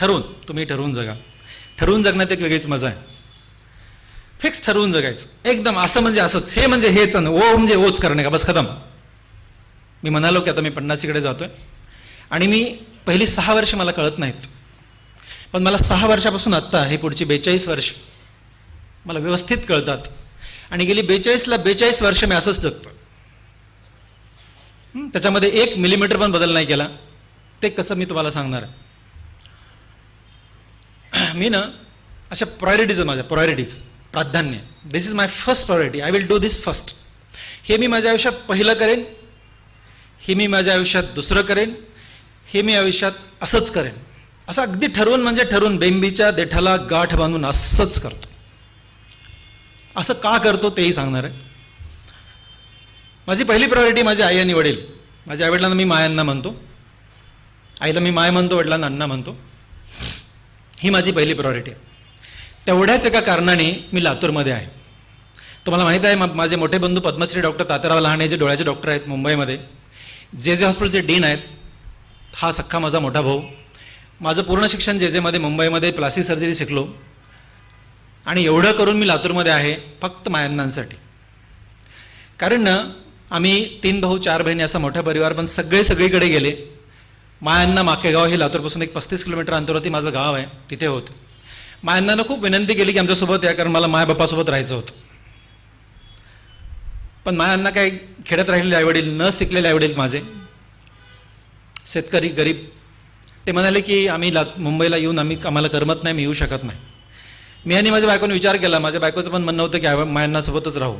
ठरवून तुम्ही ठरवून जगा. ठरवून जगण्यात एक वेगळीच मजा आहे. फिक्स ठरवून जगायचं. एकदम असं म्हणजे असंच. हे म्हणजे हेच आणि ओ म्हणजे ओच करणे का? बस खतम. मी म्हणालो की आता मी पन्नासीकडे जातोय. आणि मी पहिली सहा वर्ष मला कळत नाहीत. पण मला सहा वर्षापासून आत्ता हे पुढची बेचाळीस वर्ष. मला व्यवस्थित कळतात. आणि गेली बेचाळीसला बेचाळीस वर्ष मी असंच जगतो त्याच्यामध्ये एक मिलीमीटर पण बदल नाही केला. ते कसं मी तुम्हाला सांगणार आहे? मी ना अशा प्रायोरिटीज आहेत माझ्या प्रायोरिटीज प्राधान्य. This is my first priority I will do this first हे मी माझ्या आयुष्यात पहिलं करेन. हे मी माझ्या आयुष्यात दुसरं करेन. हे मी आयुष्यात असंच करेन. असं अगदी ठरवून म्हणजे ठरवून बेंबीच्या देठाला गाठ बांधून असंच करतो. असं का करतो तेही सांगणार आहे. माझी पहिली प्रायोरिटी माझ्या आई आणि वडील. माझ्या आईवडिलांना मी मायांना म्हणतो. आईला मी माय म्हणतो वडिलांना अण्णा म्हणतो. ही माझी पहिली प्रायोरिटी आहे तेवढ्याच एका कारणाने मी लातूरमध्ये आहे. तुम्हाला माहीत आहे मा- माझे मोठे बंधू पद्मश्री डॉक्टर तात्याराव लहाणे जे डोळ्याचे डॉक्टर आहेत मुंबईमध्ये. जे जे हॉस्पिटलचे डीन आहेत हा सख्खा माझा मोठा भाऊ. माझं पूर्ण शिक्षण जे जेमध्ये मुंबईमध्ये प्लास्टिक सर्जरी शिकलो. आणि एवढं करून मी लातूरमध्ये आहे फक्त मायांनांसाठी. कारण ना आम्ही तीन भाऊ चार बहिणी असा मोठा परिवार पण सगळे सगळीकडे गेले. मायांना माकेगाव हे लातूरपासून एक पस्तीस किलोमीटर अंतरावरती माझं गाव आहे तिथे होतं. मायांना खूप विनंती केली की आमच्यासोबत या कारण मला मायबापासोबत राहायचं होतं. पण मायांना काही खेड्यात राहिलेले आईवडील न शिकलेले आईवडील माझे शेतकरी गरीब ते म्हणाले की आम्ही ला मुंबईला येऊन आम्ही आम्हाला करमत नाही मी येऊ शकत नाही. मी आणि माझ्या बायकोने विचार केला माझ्या बायकोचं पण म्हणणं होतं की आई- मायांना सोबतच राहू.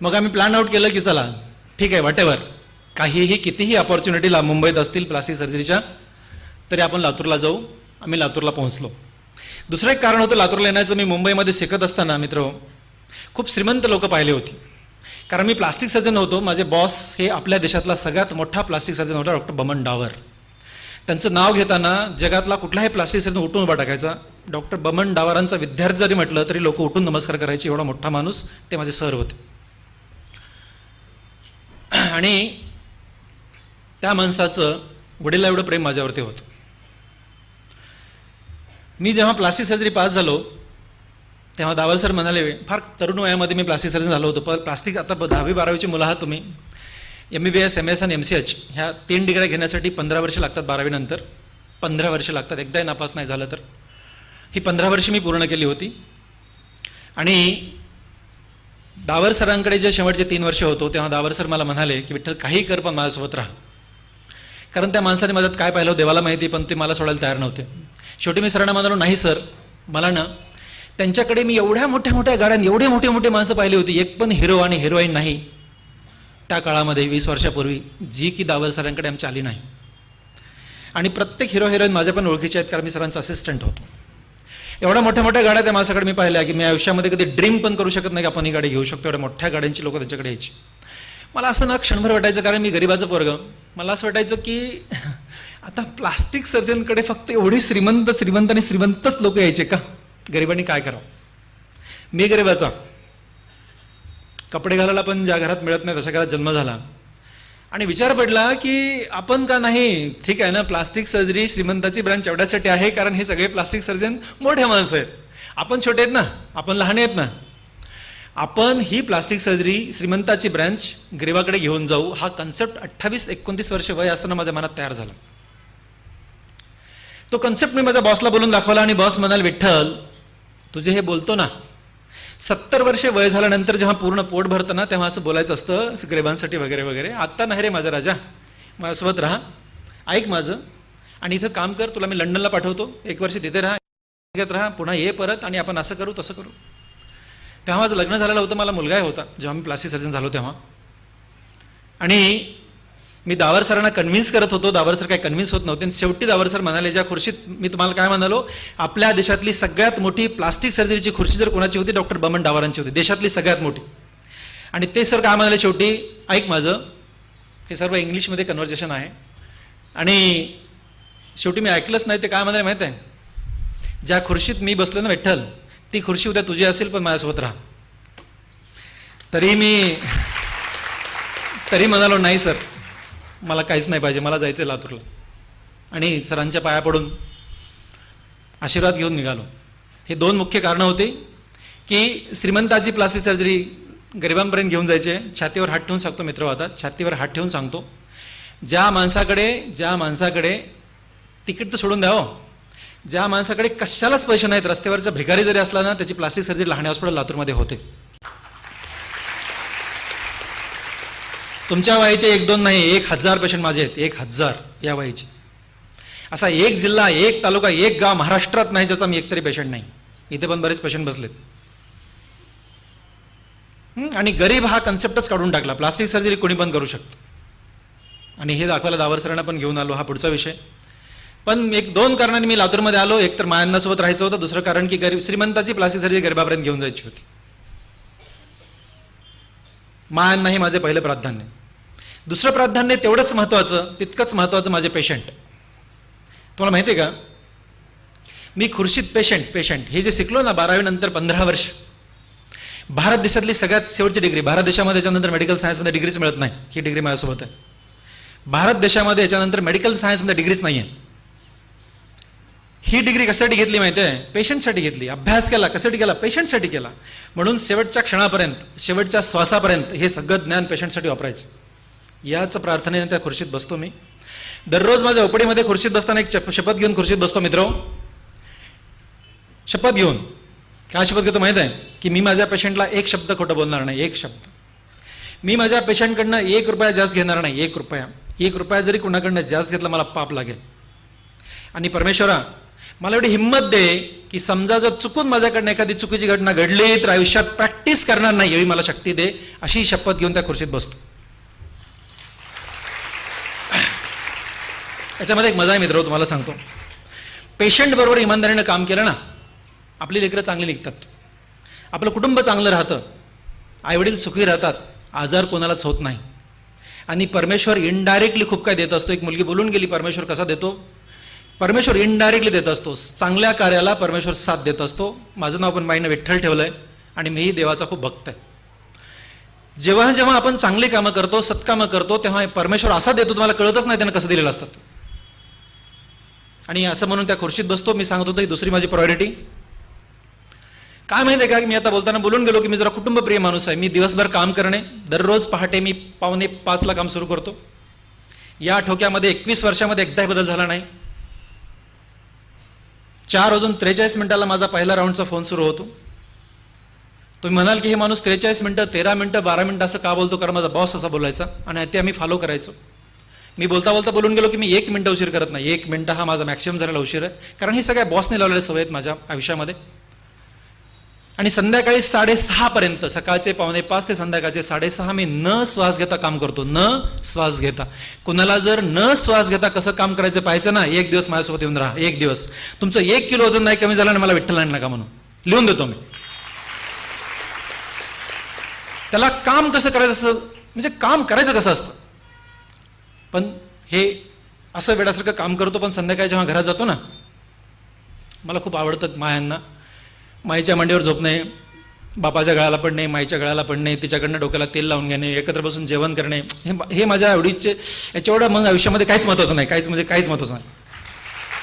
मग आम्ही प्लॅन आउट केलं की चला ठीक आहे वाटेवर काहीही कितीही अपॉर्च्युनिटीला मुंबईत असतील प्लास्टिक सर्जरीच्या तरी आपण लातूरला जाऊ. आम्ही लातूरला पोहोचलो. दुसरं एक कारण होतं लातूरला येण्याचं. मी मुंबईमध्ये शिकत असताना मित्र खूप श्रीमंत लोक पाहिले होती. कारण मी प्लास्टिक सर्जन होतो. माझे बॉस हे आपल्या देशातला सगळ्यात मोठा प्लास्टिक सर्जन होता डॉक्टर बमन डावर. त्यांचं नाव घेताना जगातला कुठलाही प्लास्टिक सर्जन उठून उभा टाकायचा. डॉक्टर बमन डावारांचा विद्यार्थी जरी म्हटलं तरी लोक उठून नमस्कार करायचे. एवढा मोठा माणूस ते माझे सर होते. आणि त्या माणसाचं वडिला एवढं प्रेम माझ्यावरती होतं. मी जेव्हा प्लास्टिक सर्जरी पास झालो तेव्हा दावल सर म्हणाले फार तरुण वयामध्ये मी प्लास्टिक सर्जन झालो होतो पण प्लास्टिक आता दहावी बारावीची मुलं आहात तुम्ही. M B B S M S आणि एम सी एच ह्या तीन डिग्र्या घेण्यासाठी पंधरा वर्षे लागतात बारावीनंतर पंधरा वर्षे लागतात. एकदाही नापास नाही झालं तर. ही पंधरा वर्षे मी पूर्ण केली होती. आणि दावर सरांकडे जे शेवटचे तीन वर्ष होतो तेव्हा दावर सर मला म्हणाले की विठ्ठल काही कर पण माझ्यासोबत राहा. कारण त्या माणसाने माझ्यात काय पाहिलं देवाला माहिती पण ते मला सोडायला तयार नव्हते. शेवटी मी सरांना म्हणालो नाही सर मला ना त्यांच्याकडे मी एवढ्या मोठ्या मोठ्या गाड्यां एवढे मोठे मोठे माणसं पाहिली होती एक पण हिरो आणि हिरोईन नाही. त्या काळामध्ये वीस वर्षापूर्वी जी की दावर सरांकडे आमची आली नाही. आणि प्रत्येक हिरो हिरोईन माझ्या पण ओळखीचे आहेत कारण मी सरांचा असिस्टंट होतो. एवढ्या मोठ्या मोठ्या गाड्या त्या माणसाकडे मी पाहिल्या की मी आयुष्यामध्ये कधी ड्रीम पण करू शकत नाही की आपण ही गाडी घेऊ शकतो. एवढ्या मोठ्या गाड्यांची लोक त्यांच्याकडे यायची. मला असं ना क्षणभर वाटायचं कारण मी गरिबाचं पोरग. मला असं वाटायचं की आता प्लास्टिक सर्जनकडे फक्त एवढी श्रीमंत श्रीमंत आणि श्रीमंतच लोक यायचे का? गरिबांनी काय करावं? मी गरिबाचा. कपडे घालायला पण ज्या घरात मिळत नाही तशा घरात जन्म झाला. आणि विचार पडला की आपण का नाही? ठीक आहे ना प्लास्टिक सर्जरी श्रीमंताची ब्रांच एवढ्यासाठी आहे कारण हे सगळे प्लास्टिक सर्जन मोठे माणसं आहेत. आपण छोटे आहेत ना आपण लहान आहेत ना. आपण ही प्लास्टिक सर्जरी श्रीमंताची ब्रँच गरिबाकडे घेऊन जाऊ. हा कन्सेप्ट अठ्ठावीस एकोणतीस वर्ष वय असताना माझ्या मनात तयार झाला. तो कन्सेप्ट मी माझ्या बॉसला बोलून दाखवला आणि बॉस म्हणाल विठ्ठल तुझे हे बोलतो ना सत्तर वर्षे वय झाल्यानंतर जेव्हा पूर्ण पोट भरतं ना तेव्हा असं बोलायचं असतं गरिबांसाठी वगैरे वगैरे. आत्ता नाही रे माझा राजा माझ्यासोबत राहा. ऐक माझं. आणि इथं काम कर तुला मी लंडनला पाठवतो. एक वर्ष तिथे राहा घेत राहा पुन्हा ये परत आणि आपण असं करू तसं करू. तेव्हा माझं लग्न झालेलं होतं मला मुलगाही होता. जेव्हा मी प्लास्टिक सर्जन झालो तेव्हा. आणि मी दावर सरांना कन्व्हिन्स करत होतो दावर सर काही कन्व्हिन्स होत नव्हते. आणि शेवटी दावर सर म्हणाले ज्या खुर्शीत मी तुम्हाला काय म्हणालो आपल्या देशातली सगळ्यात मोठी प्लास्टिक सर्जरीची खुर्शी जर कोणाची होती डॉक्टर बमन डावरांची होती. देशातली सगळ्यात मोठी. आणि ते सर काय म्हणाले शेवटी ऐक माझं हे सर्व इंग्लिशमध्ये कन्व्हर्जेशन आहे. आणि शेवटी मी ऐकलंच नाही ते काय म्हणाले माहीत आहे? ज्या खुर्शीत मी बसलो ना विठ्ठल ती खुर्शी उद्या तुझी असेल पण माझ्यासोबत राहा. तरी मी तरी म्हणालो नाही सर. मला काहीच नाही पाहिजे. मला जायचं आहे लातूरला. आणि सरांच्या पाया पडून आशीर्वाद घेऊन निघालो. हे दोन मुख्य कारणं होती की श्रीमंताची प्लास्टिक सर्जरी गरिबांपर्यंत घेऊन जायचे. छातीवर हात ठेवून सांगतो मित्र छातीवर हात ठेवून सांगतो. ज्या माणसाकडे ज्या माणसाकडे तिकीट तर सोडून द्यावं हो. ज्या माणसाकडे कशालाच पैसे नाहीत रस्त्यावरचा भिकारी जरी असला ना त्याची प्लास्टिक सर्जरी लहान हॉस्पिटल लातूरमध्ये होते. तुमच्या वयाचे एक दोन नाही एक हजार पेशंट माझे आहेत एक हजार या वयाचे. असा एक जिल्हा एक तालुका एक गाव महाराष्ट्रात नाही ज्याचा मी एकतरी पेशंट नाही. इथे पण बरेच पेशंट बसलेत. आणि गरीब हा कन्सेप्टच काढून टाकला. प्लास्टिक सर्जरी कोणी पण करू शकतं. आणि हे दाखवायला दावर सरांना पण घेऊन आलो हा पुढचा विषय. पण एक दोन कारणाने मी लातूरमध्ये आलो. एक तर मायांनासोबत राहायचं होतं. दुसरं कारण की गरीब श्रीमंताची प्लास्टिक सर्जरी गरिबापर्यंत घेऊन जायची होती. मायांना हे माझे पहिलं प्राधान्य. दुसरं प्राधान्य तेवढंच महत्त्वाचं तितकंच महत्त्वाचं माझे पेशंट तुम्हाला माहिती आहे का? मी खुर्शीत पेशंट पेशंट हे जे शिकलो ना बारावी नंतर पंधरा वर्ष भारत देशातली सगळ्यात शेवटची डिग्री भारत देशामध्ये याच्यानंतर मेडिकल सायन्समध्ये डिग्रीच मिळत नाही. ही डिग्री माझ्यासोबत आहे. भारत देशामध्ये याच्यानंतर मेडिकल सायन्समध्ये डिग्रीच नाही आहे ही डिग्री कशासाठी घेतली माहिती आहे पेशंटसाठी घेतली. अभ्यास केला कशासाठी केला? पेशंटसाठी केला. म्हणून शेवटच्या क्षणापर्यंत शेवटच्या श्वासापर्यंत हे सगळं ज्ञान पेशंटसाठी वापरायचं. याच प्रार्थनेने त्या खुर्शीत बसतो मी. दररोज माझ्या ओपडीमध्ये खुर्शीत बसताना एक चप- शपथ घेऊन खुर्शीत बसतो मित्र. शपथ घेऊन. काय शपथ घेतो माहीत आहे? की मी माझ्या पेशंटला एक शब्द खोटं बोलणार नाही एक शब्द. मी माझ्या पेशंटकडनं एक रुपया जास्त घेणार नाही एक रुपया. एक रुपया जरी कुणाकडनं जास्त घेतला मला पाप लागेल. आणि परमेश्वरा मला एवढी हिंमत दे की समजा जर चुकून माझ्याकडनं एखादी चुकीची घटना घडली तर आयुष्यात प्रॅक्टिस करणार नाही एवढी मला शक्ती दे. अशी शपथ घेऊन त्या खुर्शीत बसतो. याच्यामध्ये एक मजा आहे मित्र तुम्हाला सांगतो. पेशंट बरोबर इमानदारीनं काम केलं ना आपली लेकरं चांगली निघतात. आपलं कुटुंब चांगलं राहतं. आईवडील सुखी राहतात. आजार कोणालाच होत नाही. आणि परमेश्वर इनडायरेक्टली खूप काय देत असतो. एक मुलगी बोलून गेली परमेश्वर कसा देतो? परमेश्वर इनडायरेक्टली देत असतो. चांगल्या कार्याला परमेश्वर साथ देत असतो. माझं नाव पण माईनं विठ्ठल ठेवलं आहे आणि मीही देवाचा खूप भक्त आहे. जेव्हा जेव्हा आपण चांगली कामं करतो सत्कामं करतो तेव्हा परमेश्वर असा देतो तुम्हाला कळतच नाही त्यांना कसं दिलेलं असतात आणि असं म्हणून त्या खुर्शीत बसतो. मी सांगत होतो ही दुसरी माझी प्रायोरिटी काय माहिती आहे का? मी आता बोलताना बोलून गेलो की मी जरा कुटुंबप्रिय माणूस आहे. मी दिवसभर काम करणे दररोज पहाटे मी पावणे पाचला काम सुरू करतो. या ठोक्यामध्ये एकवीस वर्षामध्ये एकदाही बदल झाला नाही. चार वाजून त्रेचाळीस मिनिटाला माझा पहिला राऊंडचा फोन सुरू होतो. तुम्ही म्हणाल की हे माणूस त्रेचाळीस मिनटं तेरा मिनटं बारा मिनटं असं का बोलतो? कारण माझा बॉस असा बोलायचा आणि ते आम्ही फॉलो करायचो. मी बोलता बोलता बोलून गेलो की मी एक मिनटं उशीर करत नाही. एक मिनटं हा माझा मॅक्सिमम झालेला उशीर आहे. कारण हे सगळ्या बॉसने लावलेले सवय आहेत माझ्या आयुष्यामध्ये. आणि संध्याकाळी साडेसहापर्यंत सकाळचे पावणे पाच ते संध्याकाळचे साडेसहा मी न श्वास घेता काम करतो. न श्वास घेता. कुणाला जर न श्वास घेता कसं काम करायचं पाहायचं ना एक दिवस माझ्यासोबत येऊन राहा एक दिवस. तुमचं एक किलो वजन नाही कमी झालं ना मला विठ्ठल आणला का म्हणून? लिहून देतो मी. त्याला काम कसं करायचं असं म्हणजे काम करायचं कसं असतं? पण हे असं वेळासारखं काम करतो पण संध्याकाळी जेव्हा घरात जातो ना मला खूप आवडतं मायांना. माईच्या मांडीवर झोपणे बापाच्या गळाला पडणे माईच्या गळाला पडणे तिच्याकडनं डोक्याला तेल लावून घेणे एकत्र बसून जेवण करणे. हे हे माझ्या आवडीचे याच्याएवढं मग आयुष्यामध्ये काहीच महत्त्वाचं नाही काहीच म्हणजे काहीच महत्त्वाचं नाही.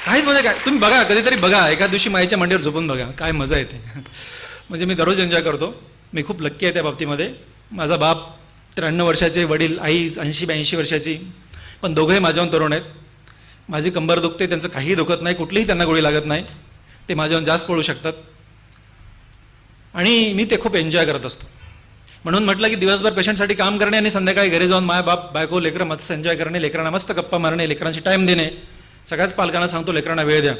काहीच म्हणजे काय तुम्ही बघा कधीतरी बघा एका दिवशी माईच्या मांडीवर झोपून बघा काय मजा येते. म्हणजे मी दररोज एन्जॉय करतो मी खूप लक्की आहे त्या बाबतीमध्ये. माझा बाप त्र्याण्णव वर्षाचे वडील आई ऐंशी ब्याऐंशी वर्षाची पण दोघंही माझ्याहून तरुण आहेत. माझी कंबर दुखते त्यांचं काहीही दुखत नाही कुठलीही त्यांना गोळी लागत नाही ते माझ्याहून जास्त पळू शकतात. आणि मी ते खूप एन्जॉय करत असतो. म्हणून म्हटलं की दिवसभर पेशंटसाठी काम करणे आणि संध्याकाळी घरी जाऊन माय बाप बायको लेकरं मस्त एन्जॉय करणे लेकरांना मस्त गप्पा मारणे लेकरांशी टाईम देणे. सगळ्याच पालकांना सांगतो लेकरांना वेळ द्या.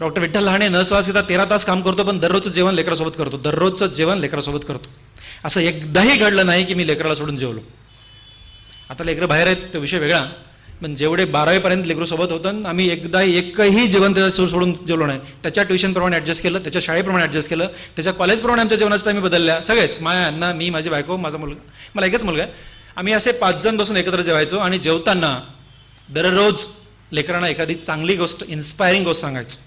डॉक्टर विठ्ठल लहाणे न श्वास घेता तेरा तास काम करतो पण दररोजचं जेवण लेकरासोबत करतो. दररोजचं जेवण लेकरासोबत करतो. असं एकदाही घडलं नाही की मी लेकराला सोडून जेवलो. आता लेकरं बाहेर आहेत तो विषय वेगळा. पण जेवढे बारावीपर्यंत लेकरूसोबत होतं आम्ही एकदा एकही जेवण त्याचा सूर सोडून जेवलो नाही. त्याच्या ट्युशनप्रमाणे ॲडजस्ट केलं त्याच्या शाळेप्रमाणे ॲडजस्ट केलं त्याच्या कॉलेजप्रमाणे आमच्या जेवणाचं टाईम बदलल्या. सगळेच माया अण्णा मी माझी बायको माझा मुलगा मला एकच मुलगा. आहे आम्ही असे पाच जण बसून एकत्र जेवायचो आणि जेवताना दररोज लेकरांना एखादी चांगली गोष्ट इन्स्पायरिंग गोष्ट सांगायचो.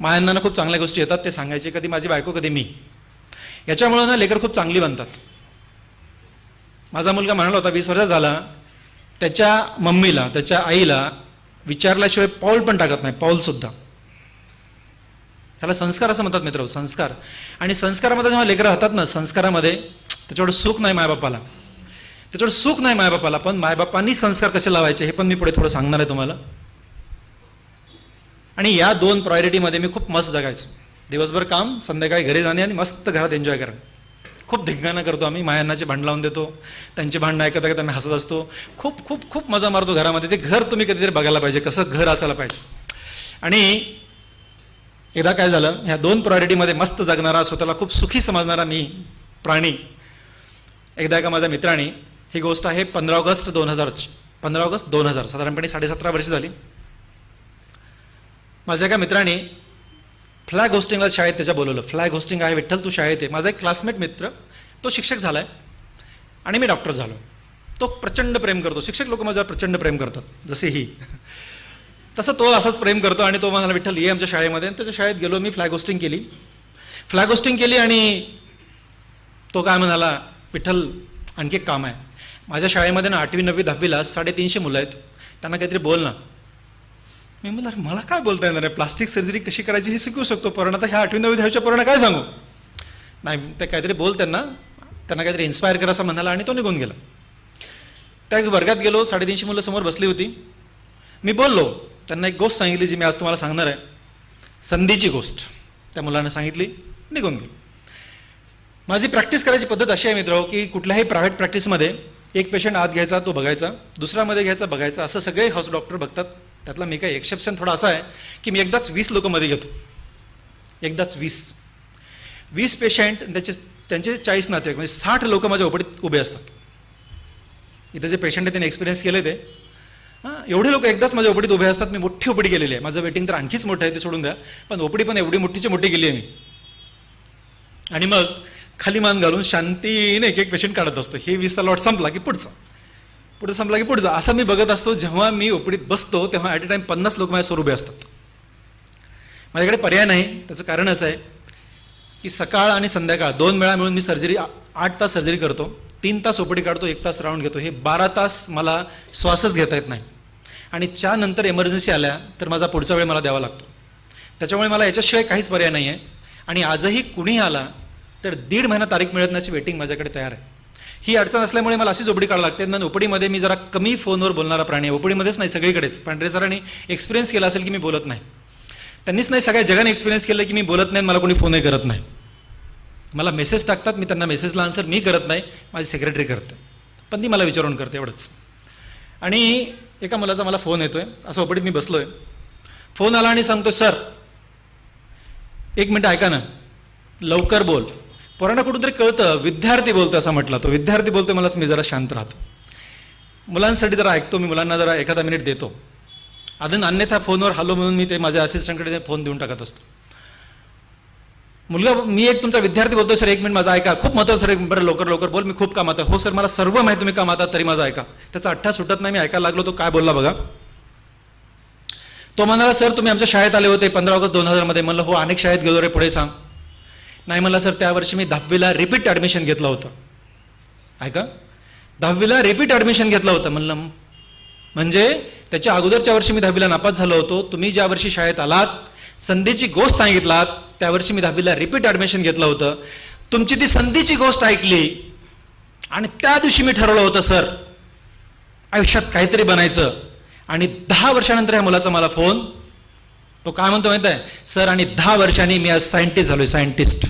मायांना खूप चांगल्या गोष्टी येतात ते सांगायचे कधी माझी बायको कधी मी. याच्यामुळं ना लेकर खूप चांगली बनतात. माझा मुलगा म्हणाला होता वीस वर्षाचा झाला त्याच्या मम्मीला त्याच्या आईला विचारल्याशिवाय पाऊल पण टाकत नाही पाऊलसुद्धा ह्याला संस्कार असं म्हणतात मित्र संस्कार. आणि संस्कारामध्ये जेव्हा लेकरं राहतात ना संस्कारामध्ये त्याच्यावर सुख नाही मायबापाला. त्याच्यावर सुख नाही मायबापाला पण मायबापांनी संस्कार कसे लावायचे हे पण मी पुढे थोडं सांगणार आहे तुम्हाला. आणि या दोन प्रायोरिटीमध्ये मी खूप मस्त जगायचो. दिवसभर काम संध्याकाळी घरी जाणे आणि मस्त घरात एन्जॉय करा खूप धिंगाणा करतो आम्ही. मायांनाचे भांड लावून देतो. त्यांची भांडणं ऐकत ऐकत आम्ही हसत असतो. खूप खूप खूप मजा मारतो घरामध्ये. ते घर तुम्ही कधीतरी बघायला पाहिजे. कसं घर असायला पाहिजे. आणि एकदा काय झालं? ह्या दोन प्रायोरिटीमध्ये मस्त जगणारा स्वतःला खूप सुखी समजणारा मी प्राणी. एकदा एका माझ्या मित्राने ही गोष्ट आहे पंधरा ऑगस्ट दोन हजारची पंधरा ऑगस्ट दोन हजार साधारणपणे साडेसतरा वर्ष झाली. माझ्या एका मित्राने फ्लॅग होस्टिंगला शाळेत त्याच्या बोलवलं. फ्लॅग होस्टिंग आहे विठ्ठल तू शाळेत आहे माझा एक क्लासमेट मित्र तो शिक्षक झाला आहे आणि मी डॉक्टर झालो. तो प्रचंड प्रेम करतो. शिक्षक लोक माझ्यावर प्रचंड प्रेम करतात जसे ही. तसं तो असाच प्रेम करतो आणि तो म्हणाला विठ्ठल ये आमच्या शाळेमध्ये. आणि त्याच्या शाळेत गेलो मी फ्लॅग होस्टिंग केली. फ्लॅग होस्टिंग केली आणि तो काय म्हणाला विठ्ठल आणखी एक काम आहे. माझ्या शाळेमध्ये ना आठवी नववी दहावीला साडेतीनशे मुलं आहेत. त्यांना काहीतरी बोल ना. मी म्हणलं "अरे मला काय बोलता येणार आहे? प्लास्टिक सर्जरी कशी करायची हे शिकवू शकतो पण आता ह्या आठवी नववी दहावीच्या पोरांना काय सांगू? नाही ते काहीतरी बोल त्यांना. त्यांना काहीतरी इन्स्पायर करा असं म्हणाला आणि तो निघून गेला. त्या वर्गात गेलो साडेतीनशे मुलं समोर बसली होती. मी बोललो त्यांना एक गोष्ट सांगितली जी मी आज तुम्हाला सांगणार आहे. संधीची गोष्ट. त्या मुलांना सांगितली निघून गेलो. माझी प्रॅक्टिस करायची पद्धत अशी आहे मित्र की कुठल्याही प्रायव्हेट प्रॅक्टिसमध्ये एक पेशंट आत घ्यायचा तो बघायचा. दुसऱ्यामध्ये घ्यायचा बघायचा. असं सगळे हॉस डॉक्टर बघतात. त्यातला मी काय एक्सेप्शन थोडा असा आहे की मी एकदाच वीस लोकमध्ये घेतो. एकदाच वीस. वीस पेशंट त्याचे त्यांचे चाळीस नाते म्हणजे साठ लोक माझ्या ओपडीत उभे असतात. इथं जे पेशंट आहे त्यांनी एक्सपिरियन्स केले ते. हां एवढे लोक एकदाच माझ्या ओपडीत उभे असतात मी मोठी ओपडी गेलेली आहे. माझं वेटिंग तर आणखीच मोठं आहे ते सोडून द्या. पण ओपडी पण एवढी मोठीची मोठी गेली आहे मी. आणि मग खाली मान घालून शांतीने एक एक पेशंट काढत असतो. हे वीसचा लॉट संपला की पुढचा. पुढे संपला की पुढचा असं मी बघत असतो जेव्हा मी ओपडीत बसतो तेव्हा ॲट अ टाइम पन्नास लोक माझ्यासमोर उभे असतात. माझ्याकडे पर्याय नाही. त्याचं कारण असं आहे की सकाळ आणि संध्याकाळ दोन वेळा मिळून मी सर्जरी आठ तास सर्जरी करतो. तीन तास ओपडी काढतो एक तास राऊंड घेतो. हे बारा तास मला श्वासच घेता येत नाही. आणि त्यानंतर एमर्जन्सी आल्या तर माझा पुढचा वेळ मला द्यावा लागतो. त्याच्यामुळे मला याच्याशिवाय काहीच पर्याय नाही आहे आणि आजही कुणी आला तर दीड महिना तारीख मिळत नाही वेटिंग माझ्याकडे तयार आहे. ही अडचण असल्यामुळे मला अशीच झोपडी काढावी लागते. ना ओपडीमध्ये मी जरा कमी फोनवर बोलणारा प्राणी आहे. ओपडीमध्येच नाही सगळीकडेच. पांढरे सरांनी एक्सपिरियन्स केला असेल की मी बोलत नाही. त्यांनीच नाही सगळ्या जगाने एक्सपिरियन्स केलं की मी बोलत नाही मला कोणी फोनही करत नाही. मला मेसेज टाकतात मी त्यांना मेसेजला आन्सर मी करत नाही माझी सेक्रेटरी करते. पण ती मला विचारून करते एवढंच. आणि एका मुलाचा मला फोन येतोय. असं ओपडीत मी बसलोय. फोन आला आणि सांगतो सर एक मिनटं ऐका ना. लवकर बोल. पोरांना कुठून तरी कळतं विद्यार्थी बोलतो असं म्हटलं तो. विद्यार्थी बोलतो मलाच मी जरा शांत राहतो. मुलांसाठी जरा ऐकतो मी मुलांना जरा एखादा मिनिट देतो. अजून अन्यथा फोनवर हॅलो म्हणून मी ते माझ्या असिस्टंटकडे फोन देऊन टाकत असतो. मुलगा मी एक तुमचा विद्यार्थी बोलतो सर एक मिनिट माझा ऐका. खूप महत्त्वाचं सर बरं लवकर लवकर बोल मी खूप कामात आहे हो सर मला सर्व माहिती तुम्ही कामात तरी माझा ऐका. त्याचा अठ्ठा सुटत नाही मी ऐकायला लागलो तो काय बोलला बघा. तो म्हणाला सर तुम्ही आमच्या शाळेत आले होते पंधरा ऑगस्ट दोन हजारमध्ये म्हणलं हो अनेक शाळेत गेलो रे पुढे सांग. नाही म्हणला सर त्यावर्षी मी दहावीला रिपीट ॲडमिशन घेतलं होतं. ऐका दहावीला रिपीट ॲडमिशन घेतलं होतं. म्हणलं म्हणजे त्याच्या अगोदरच्या वर्षी मी दहावीला नापास झालो होतो. तुम्ही ज्या वर्षी शाळेत आलात संधीची गोष्ट सांगितलात त्या वर्षी मी दहावीला रिपीट ॲडमिशन घेतलं होतं. तुमची ती संधीची गोष्ट ऐकली. आणि त्या दिवशी मी ठरवलं होतं सर आयुष्यात काहीतरी बनायचं. आणि दहा वर्षानंतर या मुलाचा मला फोन तो काय म्हणतो माहीत आहे? सर आणि दहा वर्षांनी मी आज सायंटिस्ट झालोय सायंटिस्ट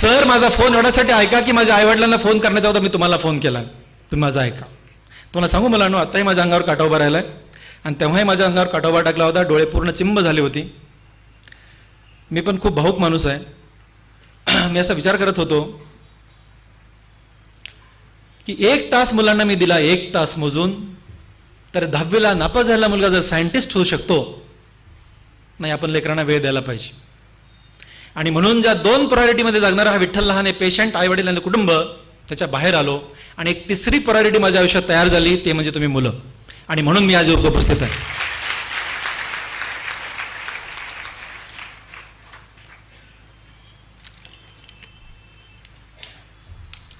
सर माझा फोन एवढ्यासाठी ऐका की माझ्या आईवडिलांना फोन करण्याचा होता मी तुम्हाला फोन केला. तुम्ही माझा ऐका. तुम्हाला सांगू मला नो आताही माझ्या अंगावर काटा उभा आहे आणि तेव्हाही माझ्या अंगावर काटा उभा टाकला होता डोळे पूर्ण चिंब झाली होती. मी पण खूप भाऊक माणूस आहे. मी असा विचार करत होतो की एक तास मुलांना मी दिला एक तास मोजून तर दहावीला नापास झालेला मुलगा जर सायंटिस्ट होऊ शकतो नाही आपण लेकरांना वेळ द्यायला पाहिजे. आणि म्हणून ज्या दोन प्रायोरिटीमध्ये जगणारा हा विठ्ठल लहान पेशंट आई वडील आणि कुटुंब त्याच्या बाहेर आलो. आणि एक तिसरी प्रायोरिटी माझ्या आयुष्यात तयार झाली ते म्हणजे तुम्ही मुलं. आणि म्हणून मी आज उपस्थित आहे.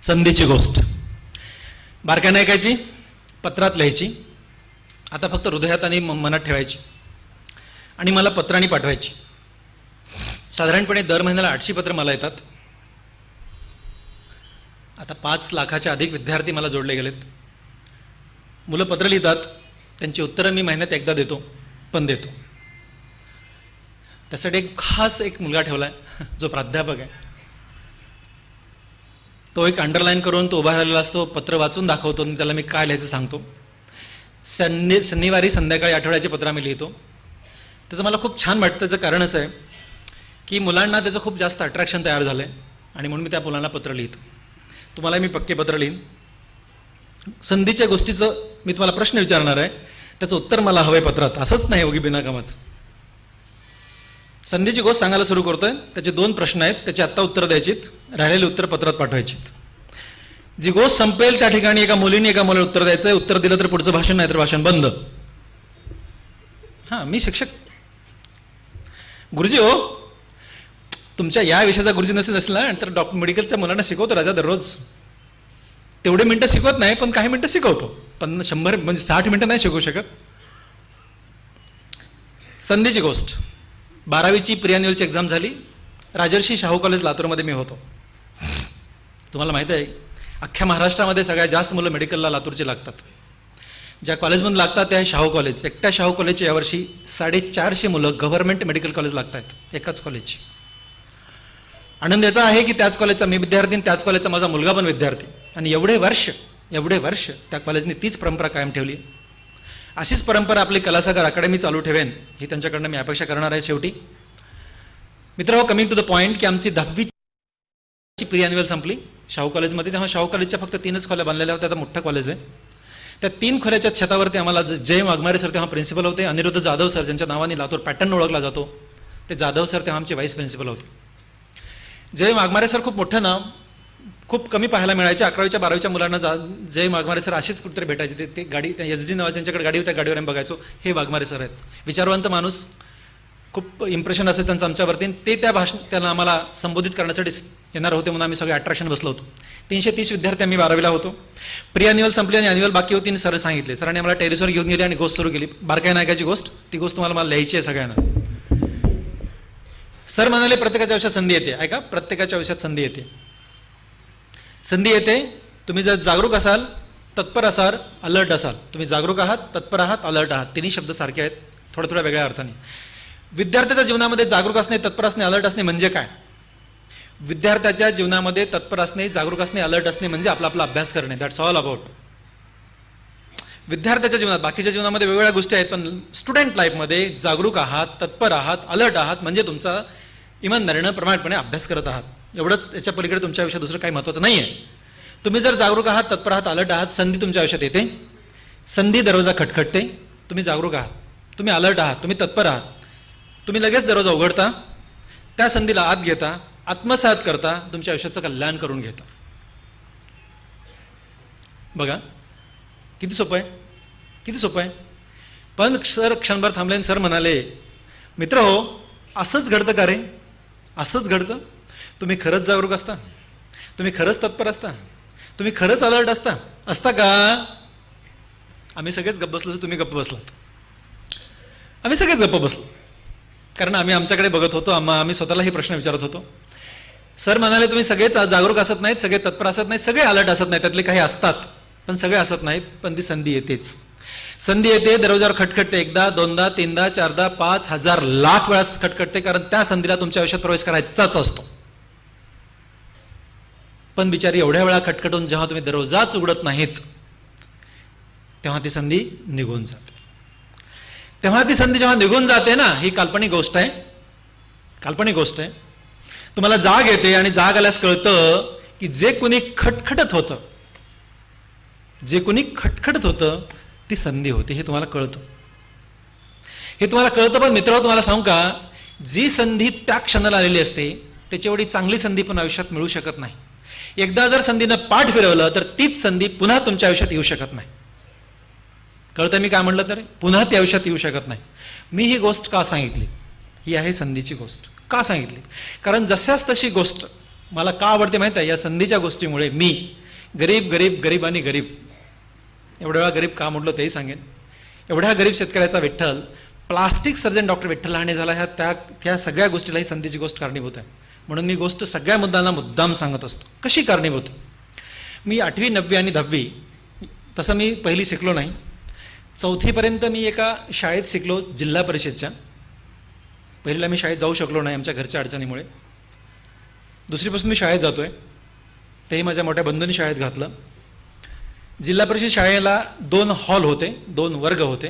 संधीची गोष्ट. बारक्याने ऐकायची पत्रात लिहायची. आता फक्त हृदयात आणि म- मनात ठेवायची. आणि मला पत्रांनी पाठवायची. साधारणपणे दर महिन्याला आठशे पत्र मला येतात. आता पाच लाखाच्या अधिक विद्यार्थी मला जोडले गेलेत. मुलं पत्र लिहितात त्यांची उत्तरं मी महिन्यात एकदा देतो पण देतो. त्यासाठी एक खास एक मुलगा ठेवला आहे जो प्राध्यापक आहे. तो एक अंडरलाईन करून तो उभा झालेला असतो पत्र वाचून दाखवतो आणि त्याला मी काय लिहायचं सांगतो. शनि शनिवारी संध्याकाळी आठवड्याचे पत्र आम्ही लिहितो. त्याचं मला खूप छान वाटतं त्याचं कारण असं आहे की मुलांना त्याचं खूप जास्त अट्रॅक्शन तयार झालं आहे आणि म्हणून मी त्या मुलांना पत्र लिहितो. तुम्हाला मी पक्के पत्र लिहीन. संधीच्या गोष्टीचं मी तुम्हाला प्रश्न विचारणार आहे. त्याचं उत्तर मला हवं आहे पत्रात. असंच नाही उगी बिनाकामाचं संधीची गोष्ट सांगायला सुरू करतोय. त्याचे दोन प्रश्न आहेत. त्याची आत्ता उत्तर द्यायचीत. राहिलेली उत्तर पत्रात पाठवायचीत. जी गोष्ट संपेल त्या ठिकाणी एका मुलीने एका मुलाला उत्तर द्यायचं आहे उत्तर दिलं तर पुढचं भाषण नाही तर भाषण बंद. हां मी शिक्षक. गुरुजी हो तुमच्या या विषयाचा गुरुजी नसेल नसला तर डॉक्टर मेडिकलच्या मुलांना शिकवतो राजा दररोज. तेवढे मिनटं शिकवत नाही पण काही मिनटं शिकवतो. पण शंभर म्हणजे साठ मिनटं नाही शिकवू शकत. संधीची गोष्ट. बारावीची प्रियान्युअलची एक्झाम झाली. राजर्षी शाहू कॉलेज लातूरमध्ये मी होतो. तुम्हाला माहीत आहे अख्ख्या महाराष्ट्रामध्ये सगळ्यात जास्त मुलं मेडिकलला लातूरची लागतात. ज्या कॉलेजमधून लागतात त्या शाहू कॉलेज एकट्या शाहू कॉलेजच्या यावर्षी साडेचारशे मुलं गव्हर्नमेंट मेडिकल कॉलेज लागत आहेत एकाच कॉलेजची आनंद याचा आहे की त्याच कॉलेजचा मी विद्यार्थी त्याच कॉलेजचा माझा मुलगा पण विद्यार्थी. आणि एवढे वर्ष एवढे वर्ष त्या कॉलेजने तीच परंपरा कायम ठेवली. अशीच परंपरा आपली कलासागर अकॅडमी चालू ठेवेन ही त्यांच्याकडनं मी अपेक्षा करणार आहे शेवटी. मित्र हो कमिंग टू द पॉईंट की आमची दहावीची प्री अॅन्युअल संपली. शाहू कॉलेजमध्ये तेव्हा शाहू कॉलेजच्या फक्त तीनच खोल्या बांधलेल्या होत्या आता मोठं कॉलेज आहे. त्या तीन खोल्याच्या छतावरती आम्हाला ज- जय वाघमारे सर तेव्हा प्रिन्सिपल होते अनिरुद्ध जाधव सर ज्यांच्या नावाने लातूर पॅटर्न ओळखला जातो ते जाधव सर तेव्हा आमचे व्हाईस प्रिन्सिपल होते. जय वाघमारे सर खूप मोठं ना खूप कमी पाहायला मिळायचे. अकरावीच्या बारावीच्या मुलांना जा जय वाघमारे सर असेच कुठेतरी भेटायचे. ते ते गाडी त्या एस डी नावाची त्यांच्याकडे गाडी होत्या. गाडीवर आम्ही बघायचो. हे वाघमारे सर आहेत. विचारवंत माणूस. खूप इम्प्रेशन असेल त्यांचं आमच्यावरती. आणि ते त्या भाषण त्यांना आम्हाला संबोधित करण्यासाठी येणार होते म्हणून आम्ही सगळे अट्रॅक्शन बसलो होतो. तीनशे तीस विद्यार्थी आम्ही बारावीला होतो. प्री अॅन्युअल संपली आणि अॅन्युअल बाकी होती सर सांगितले. सरांनी आम्हाला टेरिसवर घेऊन गेली आणि गोष्ट सुरू केली. बारकाई नायकाची गोष्ट ती गोष्ट तुम्हाला मला लिहायची आहे सगळ्यांना. सर म्हणाले प्रत्येकाच्या आयुष्यात संधी येते. ऐका प्रत्येकाच्या आयुष्यात संधी येते. संधी येते? तुम्ही जर जागरूक असाल तत्पर असाल अलर्ट असाल. तुम्ही जागरूक आहात तत्पर आहात अलर्ट आहात. तिन्ही शब्द सारखे आहेत थोड्या थोड्या वेगळ्या अर्थाने. विद्यार्थ्याच्या जीवनामध्ये जागरूक असणे तत्पर असणे अलर्ट असणे म्हणजे काय? विद्यार्थ्याच्या जीवनामध्ये तत्पर असणे जागरूक असणे अलर्ट असणे म्हणजे आपला आपला अभ्यास करणे. दॅट्स ऑल अबाउट विद्यार्थ्याच्या जीवनात बाकीच्या जीवनामध्ये वेगवेगळ्या गोष्टी आहेत पण स्टुडंट लाईफमध्ये जागरूक आहात तत्पर आहात अलर्ट आहात म्हणजे तुमचा इमानदारीनं प्रमाणपणे अभ्यास करत आहात. एवढंच त्याच्या पलीकडे तुमच्या आयुष्यात दुसरं काही महत्त्वाचं नाही आहे तुम्ही जर जागरूक आहात तत्पर आहात अलर्ट आहात संधी तुमच्या आयुष्यात येते. संधी दरवाजा खटखटते. तुम्ही जागरूक आहात. तुम्ही अलर्ट आहात. तुम्ही तत्पर आहात. तुम्ही लगेच दरवाजा उघडता. त्या संधीला आत घेता. आत्मसात करता. तुमच्या आयुष्याचं कल्याण करून घेता. बघा. किती सोपं आहे? किती सोपं आहे? पण सर क्षणभर थांबले सर म्हणाले मित्र हो असंच घडतं का रे? असंच घडतं? तुम्ही खरंच जागरूक असता? तुम्ही खरंच तत्पर असता? तुम्ही खरंच अलर्ट असता? असता का? आम्ही सगळेच गप्प बसलो तुम्ही गप्प बसलात. आम्ही सगळेच गप्प बसलो. कारण आम्ही आमच्याकडे बघत होतो आम्हा आम्ही स्वतःला हे प्रश्न विचारत होतो. सर म्हणाले तुम्ही सगळेच जागरूक असत नाहीत सगळे तत्पर असत नाहीत सगळे अलर्ट असत नाहीत त्यातले काही असतात. पण सगळे असत नाहीत पण ती संधी येतेच. संधी येते दरवाजावर खटखटते एकदा दोनदा तीनदा चारदा पाच हजार लाख वेळा खटखटते कारण त्या संधीला तुमच्या आयुष्यात प्रवेश करायचाच असतो. पण बिचारी एवढ्या वेळा खटखटून जेव्हा तुम्ही दरवाजाच उघडत नाहीत तेव्हा ती संधी निघून जाते. तेव्हा ती संधी जेव्हा निघून जाते ना ही काल्पनिक गोष्ट आहे. काल्पनिक गोष्ट आहे. तुम्हाला जाग येते आणि जाग आल्यास कळतं की जे कुणी खटखटत होतं जे कोणी खटखटत होतं ती संधी होती हे तुम्हाला कळतं. हे तुम्हाला कळतं पण मित्र तुम्हाला सांगू का? जी संधी त्या क्षणाला आलेली असते त्याची एवढी चांगली संधी पण आयुष्यात मिळू शकत नाही. एकदा जर संधीनं पाठ फिरवलं तर तीच संधी पुन्हा तुमच्या आयुष्यात येऊ शकत नाही. कळतं मी काय म्हणलं तर? पुन्हा ती आयुष्यात येऊ शकत नाही. मी ही गोष्ट का सांगितली? ही आहे संधीची गोष्ट. का सांगितली? कारण जशाच तशी गोष्ट मला का आवडते माहीत आहे? या संधीच्या गोष्टीमुळे मी गरीब गरीब गरीब आणि गरीब. एवढ्या वेळा गरीब का म्हटलं तेही सांगेन. एवढ्या गरीब शेतकऱ्याचा Vitthal plastic surgeon doctor Vitthal Lahane झाला ह्या त्या त्या सगळ्या गोष्टीला ही संधीची गोष्ट कारणीभूत आहे. म्हणून मी गोष्ट सगळ्या मुद्द्यांना मुद्दाम सांगत असतो. कशी कारणीभूत? मी आठवी नववी आणि दहावी तसं मी पहिली शिकलो नाही. चौथीपर्यंत मी एका शाळेत शिकलो जिल्हा परिषदच्या. पहिलीला मी शाळेत जाऊ शकलो नाही आमच्या घरच्या अडचणीमुळे. दुसरीपासून मी शाळेत जातो आहे तेही माझ्या मोठ्या बंधूंनी शाळेत घातलं. जिल्हा परिषद शाळेला दोन हॉल होते दोन वर्ग होते.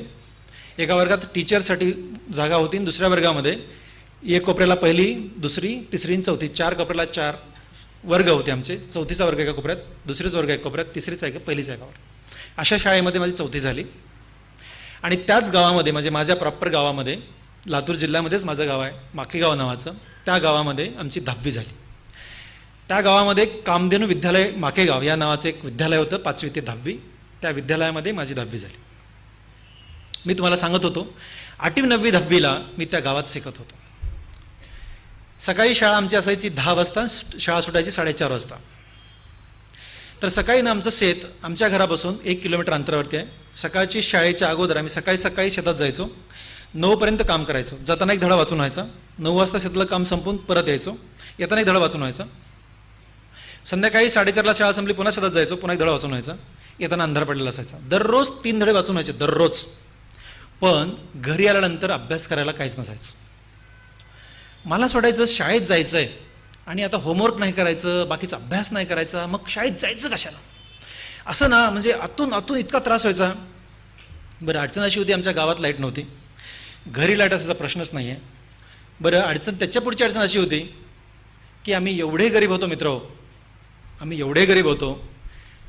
एका वर्गात टीचरसाठी जागा होती आणि दुसऱ्या वर्गामध्ये एक कोपऱ्याला पहिली दुसरी तिसरी आणि चौथी. चार कोपऱ्याला चार वर्ग होते आमचे. चौथीचा वर्ग एका कोपऱ्यात दुसरीच वर्ग एका कोपऱ्यात तिसरीचा एका पहिलीचा एकावर अशा शाळेमध्ये माझी चौथी झाली. आणि त्याच गावामध्ये म्हणजे माझ्या प्रॉपर गावामध्ये लातूर जिल्ह्यामध्येच माझं गाव आहे माकेगाव नावाचं त्या गावामध्ये आमची दहावी झाली. त्या गावामध्ये कामधेनू विद्यालय माकेगाव या नावाचं एक विद्यालय होतं पाचवी ते दहावी. त्या विद्यालयामध्ये माझी दहावी झाली. मी तुम्हाला सांगत होतो आठवी नववी दहावीला मी त्या गावात शिकत होतो. सकाळी शाळा आमची असायची दहा वाजता शाळा सुटायची साडेचार वाजता. तर सकाळी ना आमचं शेत आमच्या घरापासून एक किलोमीटर अंतरावरती आहे. सकाळची शाळेच्या अगोदर आम्ही सकाळी सकाळी शेतात जायचो. नऊपर्यंत काम करायचो. जाताना एक धडा वाचून व्हायचा. नऊ वाजता शेतातलं काम संपून परत यायचो. येताना एक धडा वाचून व्हायचा. संध्याकाळी साडेचारला शाळा संपली पुन्हा शेतात जायचो पुन्हा एक धडा वाचून व्हायचा. येताना अंधार पडलेला असायचा. दररोज तीन धडे वाचून व्हायचे दररोज. पण घरी आल्यानंतर अभ्यास करायला काहीच नसायचं. मला सोडायचं शाळेत जायचं आहे आणि आता होमवर्क नाही करायचं बाकीचा अभ्यास नाही करायचा मग शाळेत जायचं कशाला? असं ना म्हणजे आतून आतून इतका त्रास व्हायचा. बरं अडचण अशी होती आमच्या गावात लाइट नव्हती. घरी लाइट असायचा प्रश्नच नाही आहे बरं अडचण त्याच्या पुढची अडचण अशी होती की आम्ही एवढे गरीब होतो मित्र हो, आम्ही एवढे गरीब होतो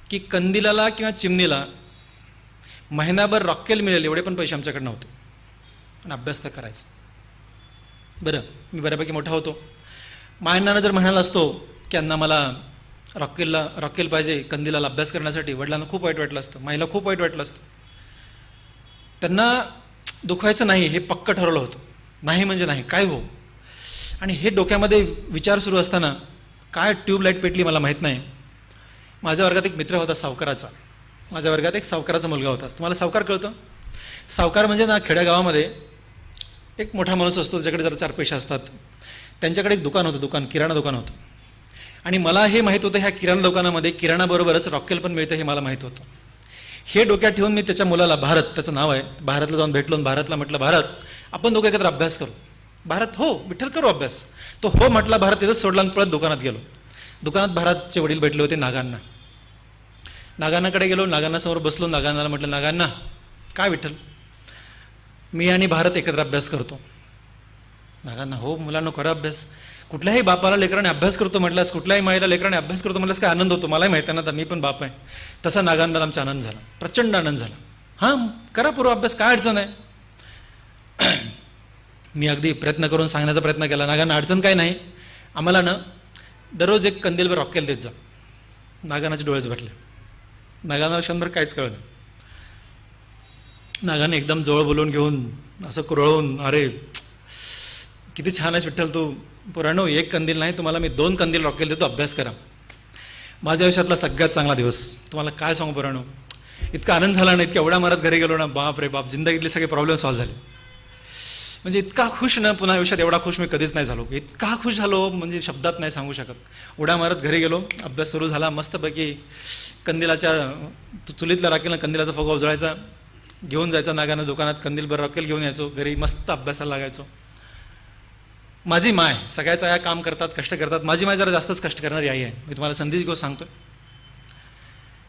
की कंदिलाला किंवा चिमणीला महिनाभर रॉकेल मिळेल एवढे पण पैसे आमच्याकडे नव्हते आणि अभ्यास तर करायचा. बरं मी बऱ्यापैकी मोठा होतो. मायनानं जर म्हणाला असतो की अण्णा मला रॉकेलला रॉकेल पाहिजे कंदिलाला अभ्यास करण्यासाठी वडिलांना खूप वाईट वाटलं असतं माईला खूप वाईट वाटलं असतं. त्यांना दुखवायचं नाही हे पक्क ठरवलं होतं. नाही म्हणजे नाही काय हो? आणि हे डोक्यामध्ये विचार सुरू असताना काय ट्यूबलाईट पेटली मला माहीत नाही. माझ्या वर्गात एक मित्र होता सावकाराचा. माझ्या वर्गात एक सावकाराचा मुलगा होता. तुम्हाला सावकार कळतं? सावकार म्हणजे ना खेड्यागावामध्ये एक मोठा माणूस असतो ज्याकडे जरा चार पैसे असतात. त्यांच्याकडे एक दुकान होतं दुकान किराणा दुकान होतं. आणि मला हे माहीत होतं ह्या किराणा दुकानामध्ये किराणाबरोबरच रॉकेल पण मिळतं हे मला माहीत होतं. हे डोक्यात ठेवून मी त्याच्या मुलाला भारत त्याचं नाव आहे भारतला जाऊन भेटलो भारतला म्हटलं भारत आपण दोघं एकत्र अभ्यास करू. भारत हो विठ्ठल करू अभ्यास. तो हो म्हटला भारत तिथंच सोडला आणि पळत दुकानात गेलो. दुकानात भारतचे वडील भेटले होते नागांना. नागांनाकडे गेलो नागांनासमोर बसलो नागांनाला म्हटलं नागांना काय विठ्ठल? मी आणि भारत एकत्र अभ्यास करतो. नागांना हो मुलांना करा अभ्यास. कुठल्याही बापाला लेकराने अभ्यास करतो म्हटल्यास कुठल्याही माईला लेकराने अभ्यास करतो म्हटल्यास काय आनंद होतो? मलाही माहिती आहे ना मी पण बाप आहे. तसा नागांना आमचा आनंद झाला. प्रचंड आनंद झाला. हां करा पूर्व अभ्यास काय अडचण आहे? मी अगदी प्रयत्न करून सांगण्याचा प्रयत्न केला. नागांना अडचण काय नाही. आम्हाला ना दररोज एक कंदीलभर रॉकेल देत जा. नागानाचे डोळेच भरले नागांना क्षणभर काहीच कळलं नागाने एकदम जवळ बोलवून घेऊन असं कुरळून अरे किती छान आहेस विठ्ठल तू. पुराणो एक कंदील नाही तुम्हाला मी दोन कंदील रॉकेल देतो. अभ्यास करा. माझ्या आयुष्यातला सगळ्यात चांगला दिवस. तुम्हाला काय सांगू पुराणो इतका आनंद झाला ना इतक्या एवढा मारत घरी गेलो ना बाप रे बाप जिंदगीतले सगळे प्रॉब्लेम सॉल्व्ह झाले. म्हणजे इतका खुश ना पुन्हा आयुष्यात एवढा खुश मी कधीच नाही झालो. इतका खुश झालो म्हणजे शब्दात नाही सांगू शकत. उड्या मारत घरी गेलो अभ्यास सुरू झाला मस्तपैकी कंदिलाच्या तु- चुलीतला राखेल कंदिलाचा फोगा उजळायचा घेऊन जायचा नागानं दुकानात कंदीलभर रॉकेल घेऊन यायचो घरी मस्त अभ्यासाला लागायचो. माझी माय सगळ्याच आया काम करतात कष्ट करतात माझी माय जरा जास्तच कष्ट करणारी आई आहे. मी तुम्हाला संदेश गोष्ट सांगतो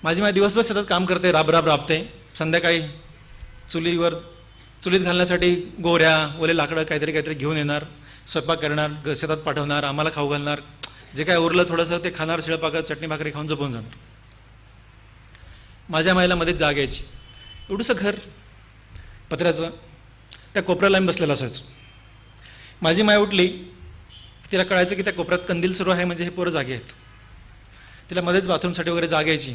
माझी माय दिवसभर सतत काम करते राब राब राबते. संध्याकाळी चुलीवर चुलीत घालण्यासाठी गोऱ्या ओले लाकडं काहीतरी काहीतरी घेऊन येणार स्वयंपाक करणार ग- शेतात पाठवणार आम्हाला खाऊ घालणार. जे काय उरलं थोडंसं ते खाणार शिळपाकं चटणी भाकरी खाऊन झोपून जाणार. माझ्या मायला मध्येच जाग यायची. एवढंसं घर पत्र्याचं त्या कोपऱ्याला आम्ही बसलेला असायचो. माझी माय उठली तिला कळायचं की त्या कोपऱ्यात कंदील सुरू आहे म्हणजे हे पोरं जागे आहेत. तिला मध्येच बाथरूमसाठी वगैरे जाग यायची.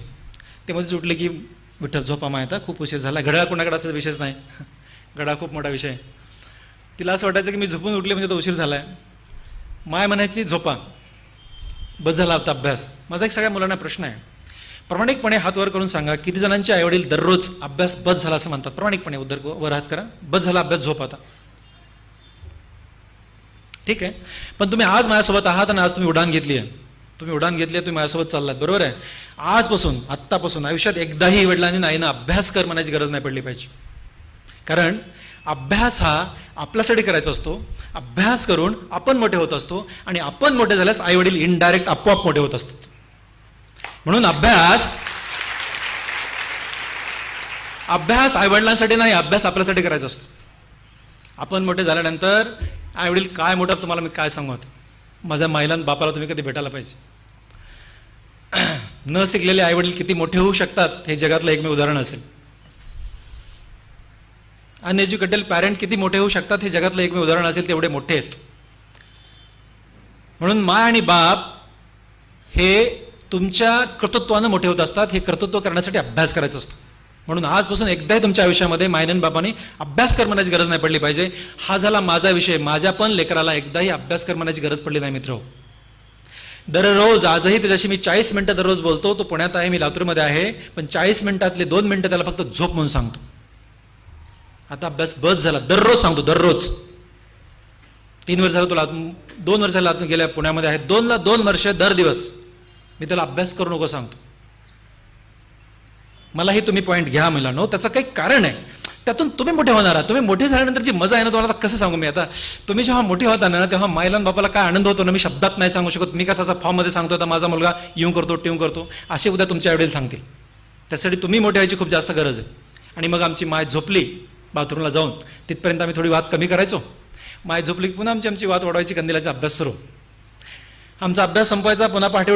ते मध्येच उठले की विठ्ठल झोपा माय आता खूप उशीर झाला. घड्याळ कोणाकडे असायचा विशेष नाही. गडा खूप मोठा विषय. आहे. तिला असं वाटायचं की मी झोपून उठले म्हणजे तो उशीर झाला आहे माय म्हणायची झोपा. बस झाला होता अभ्यास. माझा एक सगळ्या मुलांना प्रश्न आहे. प्रामाणिकपणे हात वर करून सांगा किती जणांचे आईवडील दररोज अभ्यास बस झाला असं म्हणतात? प्रामाणिकपणे उदर वर हात करा. बस झाला अभ्यास झोप आता. ठीक आहे. पण तुम्ही आज माझ्यासोबत आहात आणि आज तुम्ही उडान घेतली आहे. तुम्ही उडान घेतली आहे तुम्ही माझ्यासोबत चाललात. बरोबर आहे? आजपासून आत्तापासून आयुष्यात एकदाही वडिलांनी नाही ना अभ्यास कर म्हणायची गरज नाही पडली पाहिजे. कारण अभ्यास हा आपल्यासाठी करायचा असतो. अभ्यास करून आपण मोठे होत असतो आणि आपण मोठे झाल्यास आई वडील इनडायरेक्ट आपोआप मोठे होत असतात. म्हणून अभ्यास अभ्यास आईवडिलांसाठी नाही अभ्यास आपल्यासाठी करायचा असतो. आपण मोठे झाल्यानंतर आई वडील काय मोठं तुम्हाला मी काय सांगू आता. माझ्या महिलां बापाला तुम्ही कधी भेटायला पाहिजे. न शिकलेले आईवडील किती मोठे होऊ शकतात हे जगातलं एकमेव उदाहरण असेल. अनएज्युकेटेड पॅरेंट किती मोठे होऊ शकतात हे जगातलं एकमेव उदाहरण असेल तेवढे मोठे आहेत. म्हणून माय आणि बाप हे तुमच्या कर्तृत्वानं मोठे होत असतात हे कर्तृत्व करण्यासाठी अभ्यास करायचं असतं. म्हणून आजपासून एकदाही तुमच्या आयुष्यामध्ये मायनन बापाने अभ्यास करण्याची गरज नाही पडली पाहिजे. हा झाला माझा विषय. माझ्या पण लेकराला एकदाही अभ्यास करण्याची गरज पडली नाही मित्र हो. दररोज आजही त्याच्याशी मी चाळीस मिनटं दररोज बोलतो. तो पुण्यात आहे मी लातूरमध्ये आहे. पण चाळीस मिनिटातले दोन मिनटं त्याला फक्त झोप म्हणून सांगतो. आता अभ्यास बस झाला. दररोज सांगतो दररोज. तीन वर्ष झालं तुला दोन वर्ष झालं गेल्या पुण्यामध्ये आहे. दोनला दोन वर्ष दर दिवस. मी त्याला अभ्यास करू नको सांगतो. मलाही तुम्ही पॉईंट घ्या मुलांनो. त्याचं काही कारण आहे. त्यातून तुम्ही मोठे होणार आहात. तुम्ही मोठे झाल्यानंतर जी मजा आहे ना तुम्हाला आता कसं सांगू मी आता? तुम्ही जेव्हा मोठे होता ना तेव्हा मायला बापाला काय आनंद होतो ना मी शब्दात नाही सांगू शकत. मी कसा फॉर्ममध्ये सांगतो आता माझा मुलगा येऊ करतो टिऊ करतो. असे उद्या तुमच्या आईवडील सांगतील. त्यासाठी तुम्ही मोठे व्हायची खूप जास्त गरज आहे. आणि मग आमची माय झोपली. बाथरूमला जाऊन तिथपर्यंत आम्ही थोडी वाद कमी करायचो. माय झोपली पुन्हा आमची आमची वाद वाढवायची कंदिलाचा अभ्यास सुरू. आमचा अभ्यास संपवायचा पुन्हा पहाटे